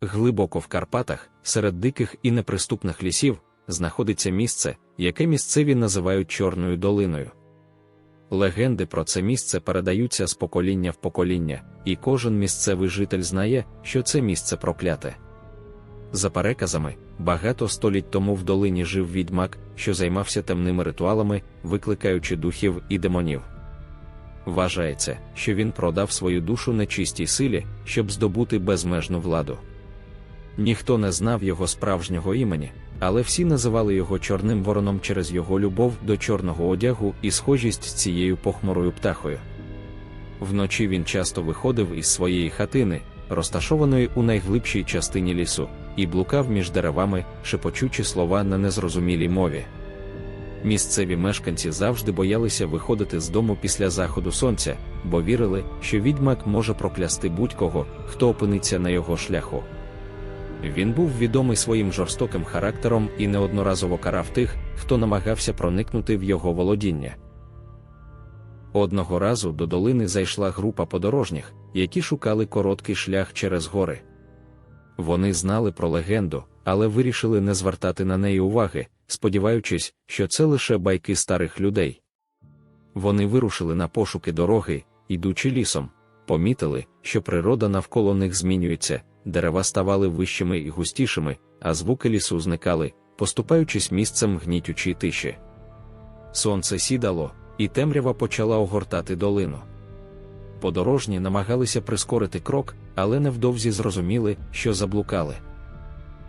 Глибоко в Карпатах, серед диких і неприступних лісів, знаходиться місце, яке місцеві називають Чорною долиною. Легенди про це місце передаються з покоління в покоління, і кожен місцевий житель знає, що це місце прокляте. За переказами, багато століть тому в долині жив відьмак, що займався темними ритуалами, викликаючи духів і демонів. Вважається, що він продав свою душу нечистій силі, щоб здобути безмежну владу. Ніхто не знав його справжнього імені, але всі називали його Чорним вороном через його любов до чорного одягу і схожість з цією похмурою птахою. Вночі він часто виходив із своєї хатини, розташованої у найглибшій частині лісу, і блукав між деревами, шепочучи слова на незрозумілій мові. Місцеві мешканці завжди боялися виходити з дому після заходу сонця, бо вірили, що відьмак може проклясти будь-кого, хто опиниться на його шляху. Він був відомий своїм жорстоким характером і неодноразово карав тих, хто намагався проникнути в його володіння. Одного разу до долини зайшла група подорожніх, які шукали короткий шлях через гори. Вони знали про легенду, але вирішили не звертати на неї уваги, сподіваючись, що це лише байки старих людей. Вони вирушили на пошуки дороги, ідучи лісом, помітили, що природа навколо них змінюється, дерева ставали вищими і густішими, а звуки лісу зникали, поступаючись місцем гнітючій тиші. Сонце сідало, і темрява почала огортати долину. Подорожні намагалися прискорити крок, але невдовзі зрозуміли, що заблукали.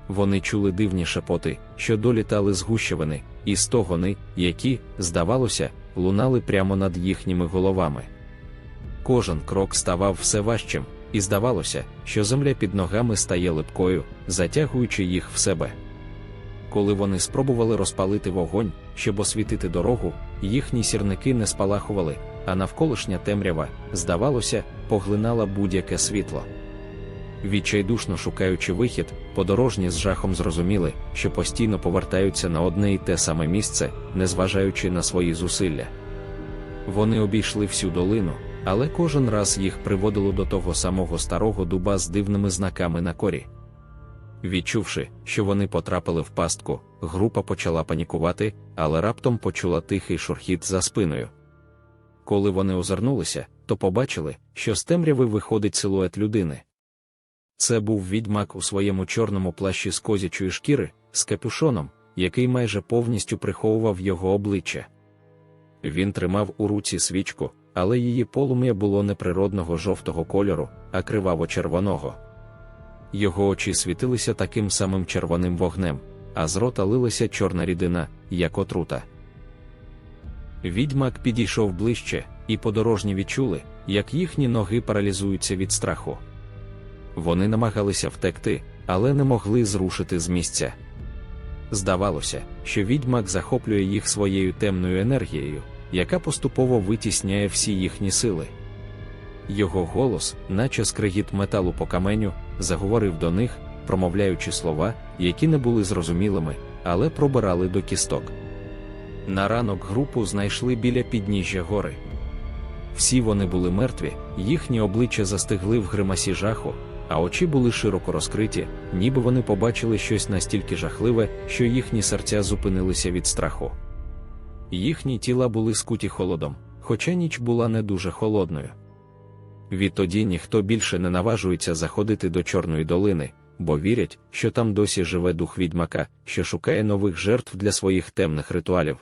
Вони чули дивні шепоти, що долітали з гущавини, і стогони, які, здавалося, лунали прямо над їхніми головами. Кожен крок ставав все важчим, і здавалося, що земля під ногами стає липкою, затягуючи їх в себе. Коли вони спробували розпалити вогонь, щоб освітити дорогу, їхні сірники не спалахували, а навколишня темрява, здавалося, поглинала будь-яке світло. Відчайдушно шукаючи вихід, подорожні з жахом зрозуміли, що постійно повертаються на одне і те саме місце, незважаючи на свої зусилля. Вони обійшли всю долину, але кожен раз їх приводило до того самого старого дуба з дивними знаками на корі. Відчувши, що вони потрапили в пастку, група почала панікувати, але раптом почула тихий шурхіт за спиною. Коли вони озирнулися, то побачили, що з темряви виходить силует людини. Це був відьмак у своєму чорному плащі з козячої шкіри, з капюшоном, який майже повністю приховував його обличчя. Він тримав у руці свічку, але її полум'я було не природного жовтого кольору, а криваво-червоного. Його очі світилися таким самим червоним вогнем, а з рота лилася чорна рідина, як отрута. Відьмак підійшов ближче, і подорожні відчули, як їхні ноги паралізуються від страху. Вони намагалися втекти, але не могли зрушити з місця. Здавалося, що відьмак захоплює їх своєю темною енергією, яка поступово витісняє всі їхні сили. Його голос, наче скригіт металу по каменю, заговорив до них, промовляючи слова, які не були зрозумілими, але пробирали до кісток. На ранок групу знайшли біля підніжжя гори. Всі вони були мертві, їхні обличчя застигли в гримасі жаху, а очі були широко розкриті, ніби вони побачили щось настільки жахливе, що їхні серця зупинилися від страху. Їхні тіла були скуті холодом, хоча ніч була не дуже холодною. Відтоді ніхто більше не наважується заходити до Чорної долини, бо вірять, що там досі живе дух відьмака, що шукає нових жертв для своїх темних ритуалів.